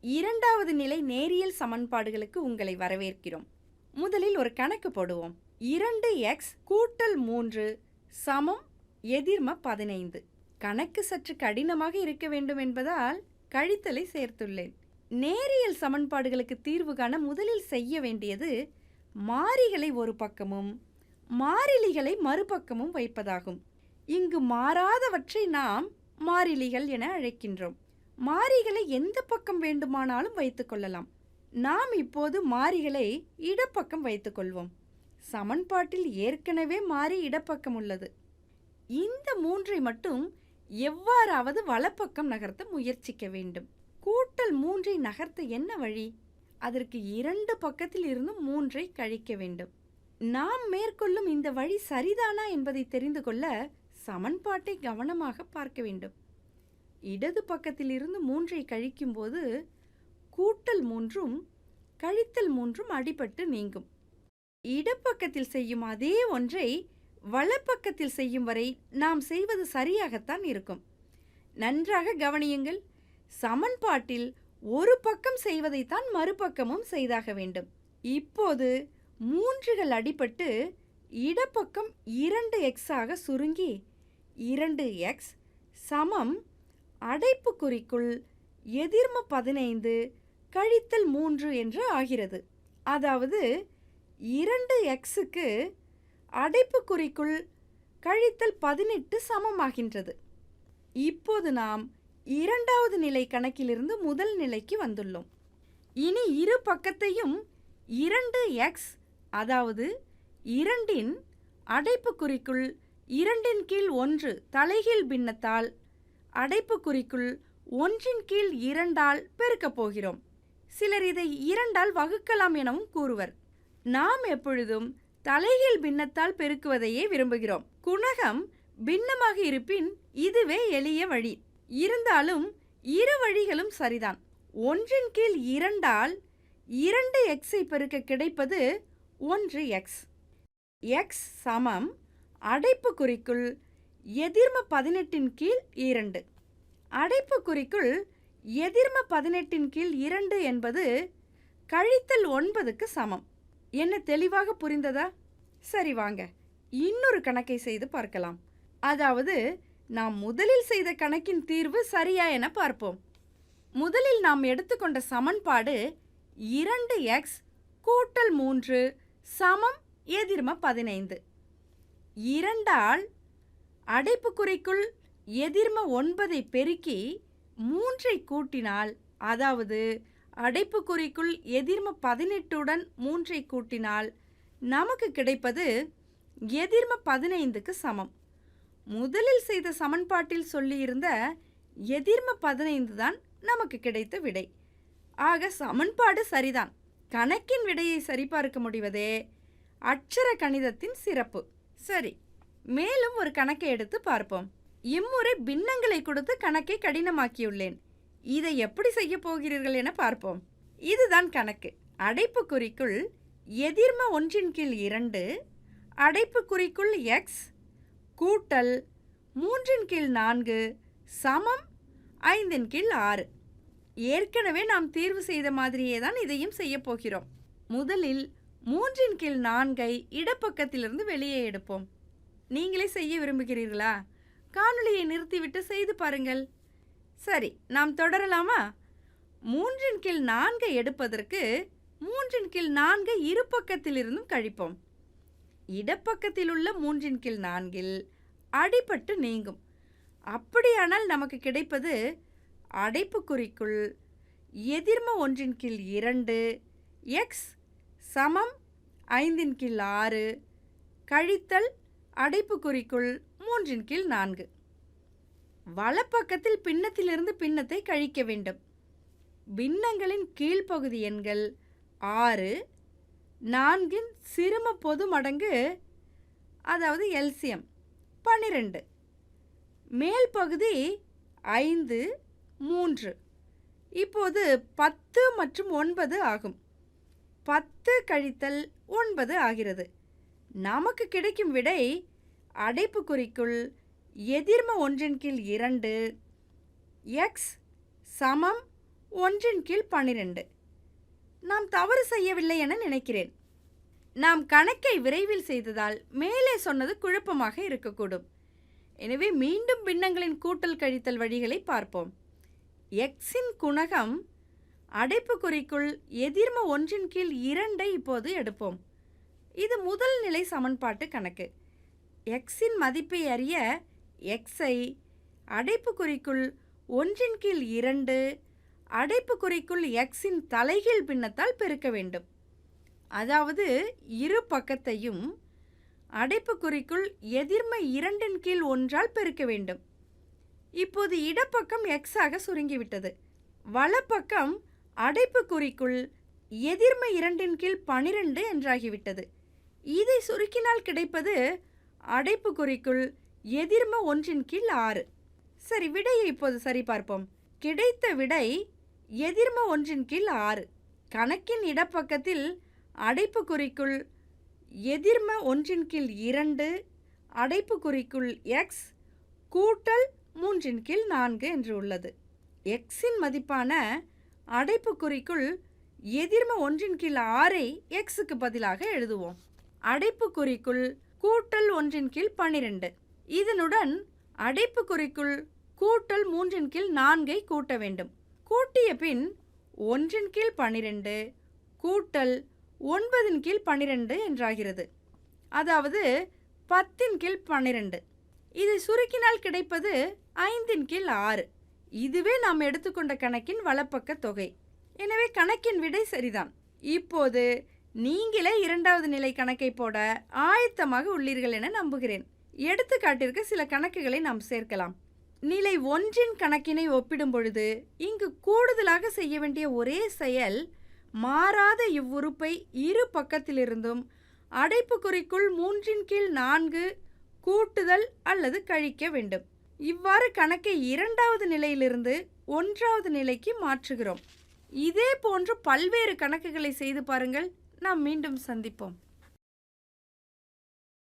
இரண்டாவது நிலை நேரியல் சமன்பாடுகளுக்கு உங்களை வரவேற்கிறோம். முதலில் ஒரு கணக்கு போடுவோம். இரண்டு எக்ஸ் கூட்டல் மூன்று சமம் எதிர்ம பதினைந்து. கணக்கு சற்று கடினமாக இருக்க வேண்டும் என்பதால் கழித்தலை சேர்த்துள்ளேன். நேரியல் சமன்பாடுகளுக்கு தீர்வு காண முதலில் செய்ய வேண்டியது மாறிகளை ஒரு பக்கமும் மாறிலிகளை மறுபக்கமும் வைப்பதாகும். இங்கு மாறாதவற்றை நாம் மாறிலிகள் என அழைக்கின்றோம். மாறிகளை எந்த பக்கம் வேண்டுமானாலும் வைத்துக்கொள்ளலாம் நாம் இப்போது மாறிகளை இடப்பக்கம் வைத்துக்கொள்வோம் சமன்பாட்டில் ஏற்கனவே மாறி இடப்பக்கம் உள்ளது. இந்த மூன்றை மட்டும் எவ்வாறாவது வலப்பக்கம் நகர்த்த முயற்சிக்க வேண்டும். கூட்டல் மூன்றை நகர்த்த என்ன வழி? அதற்கு இரண்டு பக்கத்தில் இருந்தும் மூன்றை கழிக்க வேண்டும். நாம் மேற்கொள்ளும் இந்த வழி சரிதானா என்பதை தெரிந்து கொள்ள சமன்பாட்டை கவனமாக பார்க்க வேண்டும். இடது பக்கத்திலிருந்து மூன்றை கழிக்கும்போது கூட்டல் மூன்றும் கழித்தல் மூன்றும் அடிபட்டு நீங்கும். இடப்பக்கத்தில் செய்யும் அதே ஒன்றை வலப்பக்கத்தில் செய்யும் வரை நாம் செய்வது சரியாகத்தான் இருக்கும். நன்றாக கவனியுங்கள் சமன்பாட்டில் ஒரு பக்கம் செய்வதைத்தான் மறுபக்கமும் செய்தாக வேண்டும். இப்போது மூன்றுகள் அடிபட்டு இடப்பக்கம் இரண்டு எக்ஸாக சுருங்கி இரண்டு எக்ஸ் சமம் அடைப்புக்குறிக்குள் எதிர்ம பதினைந்து கழித்தல் மூன்று என்று ஆகிறது. அதாவது இரண்டு எக்ஸுக்கு அடைப்புக்குறிக்குள் கழித்தல் பதினெட்டு சமமாகின்றது. இப்போது நாம் இரண்டாவது நிலை கணக்கிலிருந்து முதல் நிலைக்கு வந்துள்ளோம். இனி இரு பக்கத்தையும் இரண்டு எக்ஸ் அதாவது இரண்டின் அடைப்புக்குறிக்குள் இரண்டின் கீழ் ஒன்று தலைகீழ் பின்னத்தால் அடைப்புக்குறிக்குள் ஒன்றின் கீழ் இரண்டால் பெருக்கப் போகிறோம். சிலர் இதை இரண்டால் வகுக்கலாம் எனவும் கூறுவர். நாம் எப்பொழுதும் தலைகீழ் பின்னத்தால் பெருக்குவதையே விரும்புகிறோம். குணகம் பின்னமாக இருப்பின் இதுவே எளிய வழி. இருந்தாலும் இரு வழிகளும் சரிதான். ஒன்றின் கீழ் இரண்டால் இரண்டு எக்ஸை பெருக்க கிடைப்பது ஒன்று எக்ஸ் எக்ஸ் சமம். அடைப்புக்குறிக்குள் எதிர்ம பதினெட்டின் கீழ் இரண்டு. அடைப்புக்குறிக்குள் எதிர்ம பதினெட்டின் கீழ் இரண்டு என்பது கழித்தல் ஒன்பதுக்கு சமம். என்ன தெளிவாக புரிந்ததா? சரி வாங்க இன்னொரு கணக்கை செய்து பார்க்கலாம். அதாவது நாம் முதலில் செய்த கணக்கின் தீர்வு சரியா என பார்ப்போம். முதலில் நாம் எடுத்துக்கொண்ட சமன்பாடு இரண்டு எக்ஸ் கூட்டல் மூன்று சமம் எதிர்ம பதினைந்து. இரண்டால் அடைப்புக்குறிக்குள் எதிர்ம ஒன்பதை பெருக்கி மூன்றை கூட்டினால் அதாவது அடைப்புக்குறிக்குள் எதிர்ம பதினெட்டுடன் மூன்றை கூட்டினால் நமக்கு கிடைப்பது எதிர்ம பதினைந்துக்கு சமம். முதலில் செய்த சமன்பாட்டில் சொல்லியிருந்த எதிர்ம பதினைந்து தான் நமக்கு கிடைத்த விடை. ஆக சமன்பாடு சரிதான். கணக்கின் விடையை சரிபார்க்க முடிவதே அட்சர கணிதத்தின் சிறப்பு. சரி. மேலும் ஒரு கணக்கை எடுத்து பார்ப்போம். இம்முறை பின்னங்களை கொடுத்து கணக்கை கடினமாக்கியுள்ளேன். இதை எப்படி செய்ய போகிறீர்கள் என பார்ப்போம். இதுதான் கணக்கு. அடைப்புக்குறிக்குள் எதிர்ம ஒன்றின் கீழ் இரண்டு அடைப்புக்குறிக்குள் எக்ஸ் கூட்டல் மூன்றின் கீழ் நான்கு சமம் ஐந்தின் கீழ் ஆறு. ஏற்கனவே நாம் தீர்வு செய்த மாதிரியே தான் இதையும் செய்ய போகிறோம். முதலில் மூன்றின் கீழ் நான்கை இடப்பக்கத்திலிருந்து வெளியே எடுப்போம். நீங்களே செய்ய விரும்புகிறீர்களா? காணொளியை நிறுத்திவிட்டு செய்து பாருங்கள். சரி நாம் தொடரலாமா? மூன்றின் கீழ் நான்கை எடுப்பதற்கு மூன்றின் கீழ் நான்கை இரு பக்கத்திலிருந்தும் கழிப்போம். இடப்பக்கத்தில் உள்ள மூன்றின் கீழ் நான்கில் அடிபட்டு நீங்கும். அப்படியானால் நமக்கு கிடைப்பது அடைப்புக்குறிக்குள் எதிர்ம ஒன்றின் கீழ் இரண்டு எக்ஸ் சமம் ஐந்தின் கீழ் ஆறு கழித்தல் அடைப்புக்குறிக்குள் மூன்றின் கீழ் நான்கு. வலப்பக்கத்தில் பின்னத்திலிருந்து பின்னத்தை கழிக்க வேண்டும். பின்னங்களின் கீழ்ப்பகுதி எண்கள் ஆறு நான்கின் சிறும பொது மடங்கு அதாவது எல்சியம் பன்னிரெண்டு மேல் பகுதி ஐந்து மூன்று. இப்போது பத்து மற்றும் ஒன்பது ஆகும். பத்து கழித்தல் ஒன்பது ஆகிறது. நமக்கு கிடைக்கும் விடை அடைப்புக்குறிக்குள் எதிர்ம ஒன்றின் கீழ் இரண்டு எக்ஸ் சமம் ஒன்றின் கீழ் பன்னிரெண்டு. நாம் தவறு செய்யவில்லை என நினைக்கிறேன். நாம் கணக்கை விரைவில் செய்ததால் மேலே சொன்னது குழப்பமாக இருக்கக்கூடும். எனவே மீண்டும் பின்னங்களின் கூட்டல் கழித்தல் வழிகளை பார்ப்போம். எக்ஸின் குணகம் அடைப்புக்குறிக்குள் எதிர்ம ஒன்றின் கீழ் இரண்டை இப்போது எடுப்போம். இது முதல் நிலை சமன்பாட்டு கணக்கு. எக்ஸின் மதிப்பை அறிய எக்ஸை அடைப்புக்குறிக்குள் ஒன்றின் கீழ் இரண்டு அடைப்புக்குறிக்குள் எக்ஸின் தலைகீழ் பின்னத்தால் பெருக்க வேண்டும். அதாவது இரு பக்கத்தையும் அடைப்புக்குறிக்குள் எதிர்மை இரண்டின் கீழ் ஒன்றால் பெருக்க வேண்டும். இப்போது இடப்பக்கம் எக்ஸ் ஆக சுருங்கிவிட்டது. வலப்பக்கம் அடைப்புக்குறிக்குள் எதிர்மை இரண்டின் கீழ் பனிரெண்டு என்றாகிவிட்டது. இதை சுருக்கினால் கிடைப்பது அடைப்புக்குறிக்குள் எதிர்ம ஒன்றின் கீழ் ஆறு. சரி விடையை இப்போது சரிபார்ப்போம். கிடைத்த விடை எதிர்ம ஒன்றின் கீழ் ஆறு. கணக்கின் இடப்பக்கத்தில் அடைப்புக்குறிக்குள் எதிர்ம ஒன்றின் கீழ் இரண்டு அடைப்புக்குறிக்குள் எக்ஸ் கூட்டல் மூன்றின் கீழ் நான்கு என்று உள்ளது. எக்ஸின் மதிப்பான அடைப்புக்குறிக்குள் எதிர்ம ஒன்றின் கீழ் ஆறை எக்ஸுக்கு பதிலாக எழுதுவோம். அடைப்புக்குறிக்குள் கூட்டல் ஒன்றின் கீழ் பன்னிரண்டு. இதனுடன் அடைப்புக்குறிக்குள் கூட்டல் மூன்றின் கீழ் நான்கை கூட்ட வேண்டும். கூட்டிய பின் ஒன்றின் கீழ் பன்னிரெண்டு கூட்டல் ஒன்பதின் கீழ் பன்னிரெண்டு என்றாகிறது. அதாவது பத்தின் கீழ் பன்னிரெண்டு. இதை சுருக்கினால் கிடைப்பது ஐந்தின் கீழ் ஆறு. இதுவே நாம் எடுத்துக்கொண்ட கணக்கின் வலப்பக்க தொகை. எனவே கணக்கின் விடை சரிதான். இப்போது நீங்களே இரண்டாவது நிலை கணக்கை போட ஆயத்தமாக உள்ளீர்கள் என நம்புகிறேன். எடுத்துக்காட்டிற்கு சில கணக்குகளை நாம் சேர்க்கலாம். நிலை ஒன்றின் கணக்கினை ஒப்பிடும் பொழுது இங்கு கூடுதலாக செய்ய வேண்டிய ஒரே செயல் மாறாத இவ்வுறுப்பை இரு பக்கத்திலிருந்தும் அடைப்புக்குறிக்குள் மூன்றின் கீழ் நான்கு கூட்டுதல் அல்லது கழிக்க வேண்டும். இவ்வாறு கணக்கை இரண்டாவது நிலையிலிருந்து ஒன்றாவது நிலைக்கு மாற்றுகிறோம். இதே போன்று பல்வேறு கணக்குகளை செய்து பாருங்கள். நாம் மீண்டும் சந்திப்போம்.